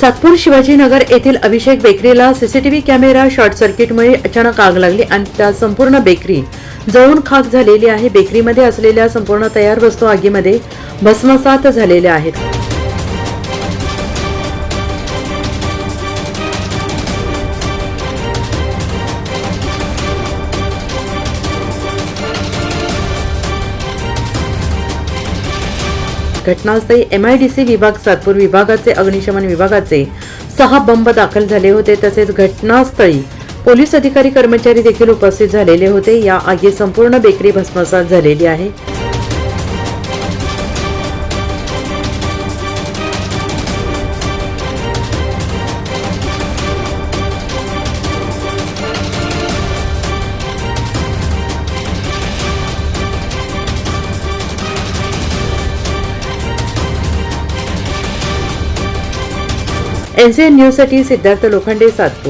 सातपूर शिवाजीनगर येथील अभिषेक बेकरीला CCTV camera short सर्किटमुळे अचानक आग लागली आणि त्या संपूर्ण बेकरी जळून खाक झालेली आहे. बेकरीमध्ये असलेल्या संपूर्ण तयार वस्तू आगीमध्ये भस्मसात झालेल्या आहेत. घटनास्थळी एमआयडीसी विभाग सातपूर विभागाचे अग्निशमन विभागाचे सहा बंब दाखल झाले होते. तसेच घटनास्थळी पोलीस अधिकारी कर्मचारी देखील उपस्थित झालेले होते. या आगीत संपूर्ण बेकरी भस्मसात झालेली आहे. एनसीएन न्यूजसाठी सिद्धार्थ लोखंडे सातपूर.